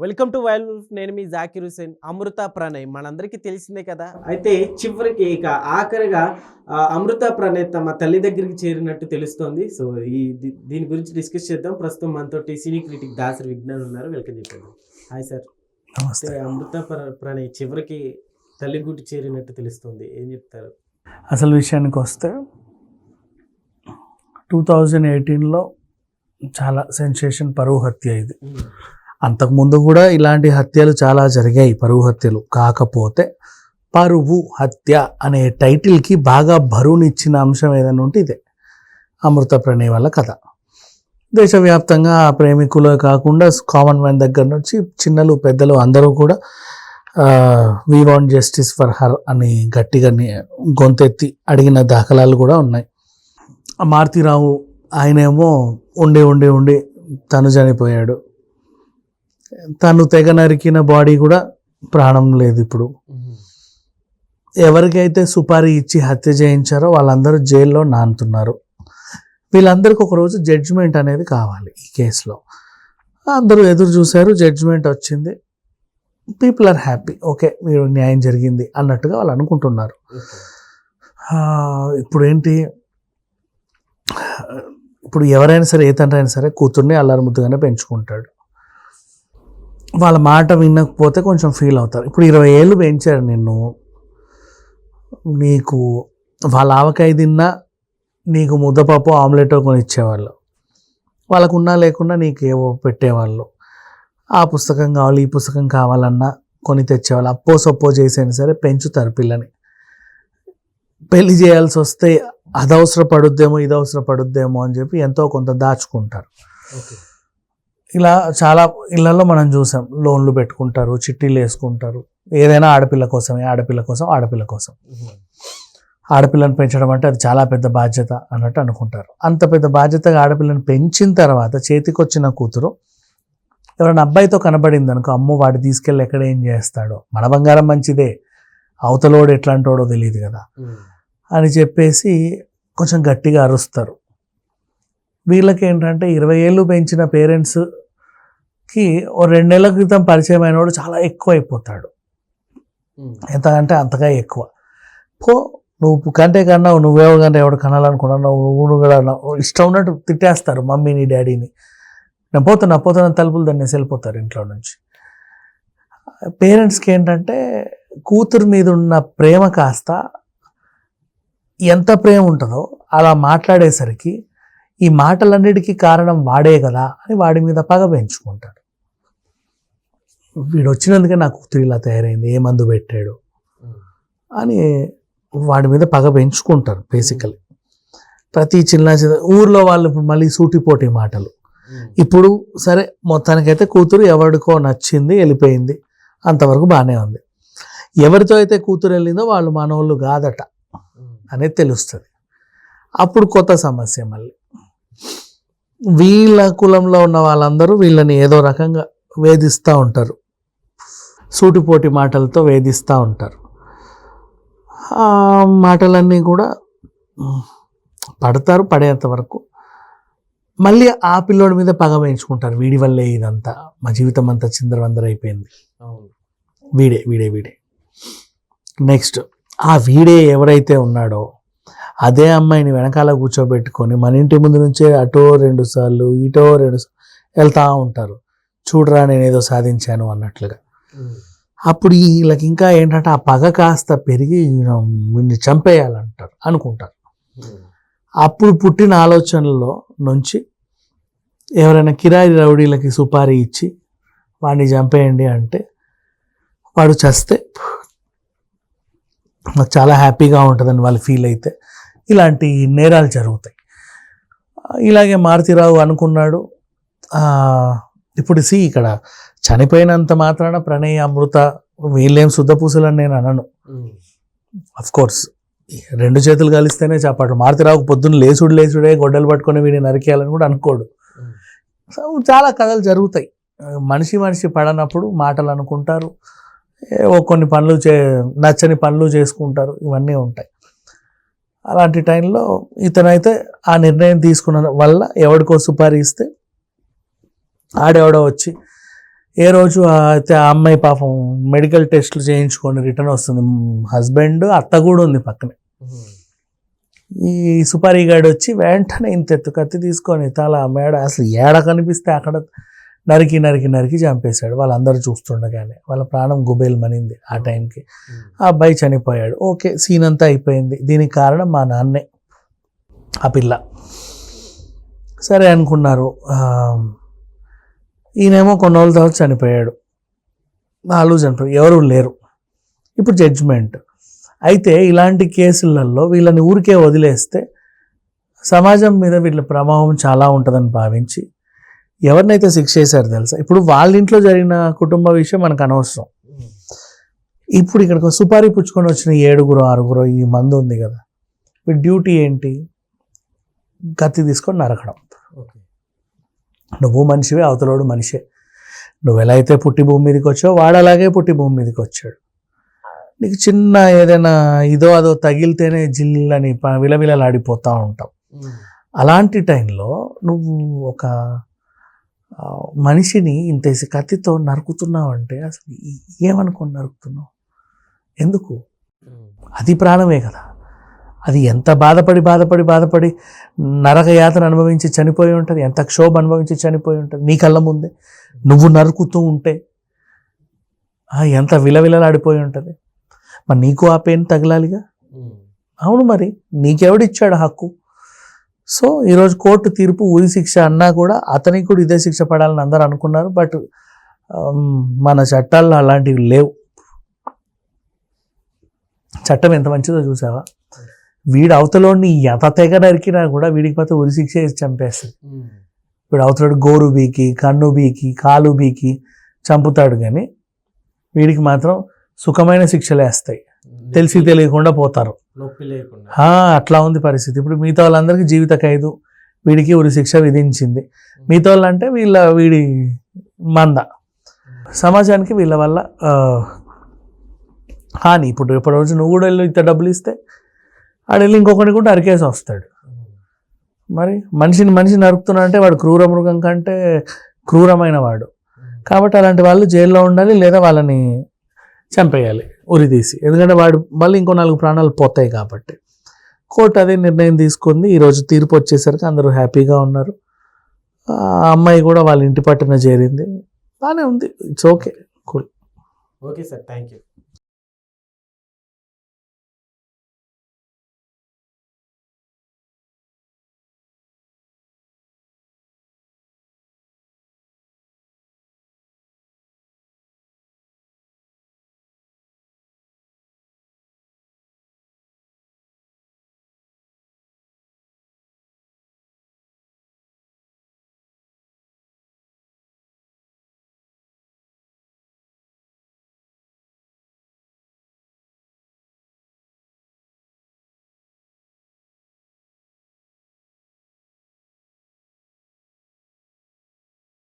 Welcome to wolf. నేను మీ జాకిర్ హుసేన్ అమృత ప్రణయ్. మనందరికీ తెలిసిందే కదా? అయితే చివరికి ఇక ఆఖరిగా అమృత ప్రణయ్ తమ తల్లి దగ్గరికి చేరినట్టు తెలుస్తోంది. సో ఈ దీ- దీని గురించి డిస్కస్ చేద్దాం. ప్రస్తుతం మనతో సినీ క్రిటిక్ దాసరి విజ్ఞాన్ ఉన్నారు. వెల్కమ్ చెప్పండి. Hi sir. నమస్తే. అమృత ప్ర- ప్రణయ్ చివరికి తల్లి గుడి చేరినట్టు తెలుస్తుంది. ఏం చెప్తారు? అసలు విషయానికి వస్తే టూ థౌజండ్ ఎయిటీన్లో చాలా సెన్సేషన్ పరువు హత్య ఇది. అంతకుముందు కూడా ఇలాంటి హత్యలు చాలా జరిగాయి పరువు హత్యలు. కాకపోతే పరువు హత్య అనే టైటిల్కి బాగా బరువునిచ్చిన అంశం ఏదైనా ఉంటే ఇదే. అమృత ప్రణయ్ వాళ్ళ కథ. దేశవ్యాప్తంగా ఆ ప్రేమికులు కాకుండా కామన్ మ్యాన్ దగ్గర నుంచి చిన్నలు పెద్దలు అందరూ కూడా we want justice for her అని గట్టిగా గొంతెత్తి అడిగిన దాఖలాలు కూడా ఉన్నాయి. ఆ మారుతిరావు ఆయనేమో ఉండి ఉండి ఉండి తను చనిపోయాడు తను తెగ నరికిన బాడీ కూడా ప్రాణం లేదు ఇప్పుడు. ఎవరికైతే సుపారీ ఇచ్చి హత్య చేయించారో వాళ్ళందరూ జైల్లో నానుతున్నారు. వీళ్ళందరికీ ఒకరోజు జడ్జిమెంట్ అనేది కావాలి ఈ కేసులో. అందరూ ఎదురు చూశారు జడ్జిమెంట్ వచ్చింది. పీపుల్ ఆర్ హ్యాపీ ఓకే మీరు న్యాయం జరిగింది అన్నట్టుగా వాళ్ళు అనుకుంటున్నారు. ఇప్పుడు ఏంటి ఇప్పుడు ఎవరైనా సరే ఏ తండ్రి అయినా సరే కూతుర్ని అల్లారు ముద్దుగానే పెంచుకుంటాడు. వాళ్ళ మాట వినకపోతే కొంచెం ఫీల్ అవుతారు. ఇప్పుడు ఇరవై ఏళ్ళు పెంచారు నిన్ను. నీకు వాళ్ళ ఆవకాయ తిన్నా నీకు ముద్దపప్పు ఆమ్లెట్ కొని ఇచ్చేవాళ్ళు వాళ్ళకు ఉన్నా లేకుండా నీకు ఏవో పెట్టేవాళ్ళు. ఆ పుస్తకం కావాలి ఈ పుస్తకం కావాలన్నా కొని తెచ్చేవాళ్ళు. అప్పో సొప్పో చేసైనా సరే పెంచుతారు పిల్లని. పెళ్ళి చేయాల్సి వస్తే అదవసర పడుద్దేమో ఇది అవసరపడుద్దేమో అని చెప్పి ఎంతో కొంత దాచుకుంటారు. ఇలా చాలా ఇళ్ళలో మనం చూసాం. లోన్లు పెట్టుకుంటారు చిట్టీలు వేసుకుంటారు. ఏదైనా ఆడపిల్ల కోసమే ఆడపిల్ల కోసం ఆడపిల్ల కోసం. ఆడపిల్లని పెంచడం అంటే అది చాలా పెద్ద బాధ్యత అన్నట్టు అనుకుంటారు. అంత పెద్ద బాధ్యతగా ఆడపిల్లని పెంచిన తర్వాత చేతికొచ్చిన కూతురు ఎవరైనా అబ్బాయితో కనబడింది అనుకో అమ్మో వాడు తీసుకెళ్ళి ఎక్కడ ఏం చేస్తాడో? మన బంగారం మంచిదే. అవతలోడు ఎట్లాంటోడో తెలియదు కదా. అని చెప్పేసి కొంచెం గట్టిగా అరుస్తారు. వీళ్ళకి ఏంటంటే ఇరవై ఏళ్ళు పెంచిన పేరెంట్స్కి ఓ రెండు నెలల క్రితం పరిచయం అయినవాడు చాలా ఎక్కువ అయిపోతాడు ఎంత అంటే అంతగా ఎక్కువ. పో నువ్వు కంటే కన్నా నువ్వేవో కంటే ఎవడు కనాలనుకున్నావు నువ్వు నువ్వు కూడా ఇష్టం ఉన్నట్టు తిట్టేస్తారు మమ్మీని డాడీని. నేను పోతున్నా పోతున్నా తలుపులు దాన్ని వెళ్ళిపోతారు ఇంట్లో నుంచి. పేరెంట్స్కి ఏంటంటే కూతురు మీద ఉన్న ప్రేమ కాస్త ఎంత ప్రేమ ఉంటుందో అలా మాట్లాడేసరికి ఈ మాటలన్నిటికీ కారణం వాడే కదా అని వాడి మీద పగ పెంచుకుంటాడు. వీడు వచ్చినందుకే నా కూతురు ఇలా తయారైంది ఏ మందు పెట్టాడు అని వాడి మీద పగ పెంచుకుంటారు బేసికలీ ప్రతి చిన్న చిన్న ఊర్లో వాళ్ళు మళ్ళీ సూటిపోటి మాటలు. ఇప్పుడు సరే మొత్తానికైతే కూతురు ఎవరికో నచ్చింది వెళ్ళిపోయింది అంతవరకు బాగానే ఉంది. ఎవరితో అయితే కూతురు వెళ్ళిందో వాళ్ళు మనోళ్ళు కాదట అనేది తెలుస్తుంది. అప్పుడు కొత్త సమస్య మళ్ళీ. వీళ్ళ కులంలో ఉన్న వాళ్ళందరూ వీళ్ళని ఏదో రకంగా వేధిస్తూ ఉంటారు. సూటిపోటి మాటలతో వేధిస్తూ ఉంటారు. ఆ మాటలన్నీ కూడా పడతారు పడేంత వరకు. మళ్ళీ ఆ పిల్లోడి మీద పగ వేయించుకుంటారు. వీడి వల్లే ఇదంతా. మా జీవితం అంతా చిందరవందర అయిపోయింది అవును. వీడే వీడే వీడే. నెక్స్ట్ ఆ వీడే ఎవరైతే ఉన్నాడో అదే అమ్మాయిని వెనకాల కూర్చోబెట్టుకొని మన ఇంటి ముందు నుంచే అటో రెండు సార్లు ఇటో రెండు సార్లు ఉంటారు. చూడరా నేను ఏదో సాధించాను అన్నట్లుగా. అప్పుడు వీళ్ళకి ఇంకా ఏంటంటే ఆ పగ కాస్త పెరిగి వీడిని చంపేయాలంటారు అనుకుంటారు. అప్పుడు పుట్టిన ఆలోచనలో నుంచి ఎవరైనా కిరాయి రౌడీలకి సుపారీ ఇచ్చి వాడిని చంపేయండి అంటే వాడు చస్తే చాలా హ్యాపీగా ఉంటుందని వాళ్ళు ఫీల్ అయితే ఇలాంటి నేరాలు జరుగుతాయి. ఇలాగే మారుతిరావు అనుకున్నాడు. ఇప్పుడు సి ఇక్కడ చనిపోయినంత మాత్రాన ప్రణయ్ అమృత వీళ్ళేం శుద్ధపూసలని నేను అనను. కోర్స్ రెండు చేతులు కలిస్తేనే చెప్పాడు మారుతిరావుకు పొద్దున్న లేచుడు లేచుడే గొడ్డలు పట్టుకొని వీడిని నరికేయాలని కూడా అనుకోడు. సో చాలా కథలు జరుగుతాయి. మనిషి మనిషి పడనప్పుడు మాటలు అనుకుంటారు. కొన్ని పనులు చే నచ్చని పనులు చేసుకుంటారు. ఇవన్నీ ఉంటాయి. అలాంటి టైంలో ఇతనైతే ఆ నిర్ణయం తీసుకున్న వల్ల ఎవడికో సుపారీ ఇస్తే ఆడెవడో వచ్చి ఏ రోజు అయితే ఆ అమ్మాయి పాపం మెడికల్ టెస్ట్లు చేయించుకొని రిటర్న్ వస్తుంది. హస్బెండ్ అత్త కూడా ఉంది పక్కనే. ఈ సుపారీ గాడు వచ్చి వెంటనే ఇంత ఎత్తు కత్తి తీసుకొని తల మేడ అసలు ఏడ కనిపిస్తే అక్కడ నరికి నరికి నరికి చంపేశాడు. వాళ్ళందరూ చూస్తుండగానే వాళ్ళ ప్రాణం గుబేలు మనింది ఆ టైంకి. ఆ అబ్బాయి చనిపోయాడు. ఓకే సీన్ అంతా అయిపోయింది. దీనికి కారణం మా నాన్నే ఆ పిల్ల. సరే అనుకున్నారు. ఈయనేమో కొన్ని రోజుల తర్వాత చనిపోయాడు. వాళ్ళు చనిపోయారు ఎవరు లేరు. ఇప్పుడు జడ్జిమెంట్ అయితే ఇలాంటి కేసులలో వీళ్ళని ఊరికే వదిలేస్తే సమాజం మీద వీళ్ళ ప్రభావం చాలా ఉంటుందని భావించి ఎవరినైతే శిక్ష చేశారు తెలుసా? ఇప్పుడు వాళ్ళ ఇంట్లో జరిగిన కుటుంబ విషయం మనకు అనవసరం. ఇప్పుడు ఇక్కడికి సుపారీ పుచ్చుకొని వచ్చిన ఏడుగురు ఆరుగురు ఈ మందు ఉంది కదా. డ్యూటీ ఏంటి? కత్తి తీసుకొని నరకడం. నువ్వు మనిషివే అవతలోడు మనిషే. నువ్వు ఎలా అయితే పుట్టి భూమి మీదకి వచ్చావో వాడు అలాగే పుట్టి భూమి మీదకి వచ్చాడు. నీకు చిన్న ఏదైనా ఇదో అదో తగిలితేనే జిల్లని విలవిలలాడిపోతూ ఉంటావు అలాంటి టైంలో నువ్వు ఒక మనిషిని ఇంతేసి కత్తితో నరుకుతున్నావు అంటే అసలు ఏమనుకొని నరుకుతున్నావు? ఎందుకు? అది ప్రాణమే కదా. అది ఎంత బాధపడి బాధపడి బాధపడి నరక యాతన అనుభవించి చనిపోయి ఉంటుంది ఎంత క్షోభ అనుభవించి చనిపోయి ఉంటుంది నీ కళ్ళ ముందే. నువ్వు నరుకుతూ ఉంటే ఎంత విలవిలలాడిపోయి ఉంటుంది. మరి నీకు ఆ పెయిన్ తగలాలిగా? అవును మరి నీకెవడిచ్చాడు హక్కు? సో ఈరోజు కోర్టు తీర్పు ఉరి శిక్ష అన్నా కూడా అతనికి కూడా ఇదే శిక్ష పడాలని అందరూ అనుకున్నారు. బట్ మన చట్టాల్లో అలాంటివి లేవు. చట్టం ఎంత మంచిదో చూసావా? వీడు అవతలోని ఎంత తెగ నరికినా కూడా వీడికి మాత్రం ఉరి శిక్ష వేసి చంపేస్తుంది వీడు అవతలోడు గోరు బీకి కన్ను బీకి కాలు బీకి చంపుతాడు కానీ వీడికి మాత్రం సుఖమైన శిక్షలు వేస్తాయి. తెలిసి తెలియకుండా పోతారు. నొప్పి లేకుండా. ఆ, అట్లా ఉంది పరిస్థితి. ఇప్పుడు మిగతా వాళ్ళందరికీ జీవిత ఖైదు వీడికి ఉరి శిక్ష విధించింది. మిగతా వాళ్ళు అంటే వీళ్ళ వీడి మంద. సమాజానికి వీళ్ళ వల్ల హాని. ఇప్పుడు రేపటి రోజు నువ్వు కూడా వెళ్ళి ఇంత డబ్బులు ఇస్తే ఆడు వెళ్ళి ఇంకొకటి కూడా అరికేసి వస్తాడు. మరి మనిషిని మనిషిని నరుకుతున్నా అంటే వాడు క్రూర మృగం కంటే క్రూరమైన వాడు. కాబట్టి అలాంటి వాళ్ళు జైల్లో ఉండాలి లేదా వాళ్ళని చంపేయాలి. ఉరిదీసి. ఎందుకంటే వాడు మళ్ళీ ఇంకో నాలుగు ప్రాణాలు పోతాయి కాబట్టి. కోర్టు అదే నిర్ణయం తీసుకుంది. ఈరోజు తీర్పు వచ్చేసరికి అందరూ హ్యాపీగా ఉన్నారు. అమ్మాయి కూడా వాళ్ళ ఇంటి పట్టున చేరింది. బాగానే ఉంది. It's okay cool okay sir thank you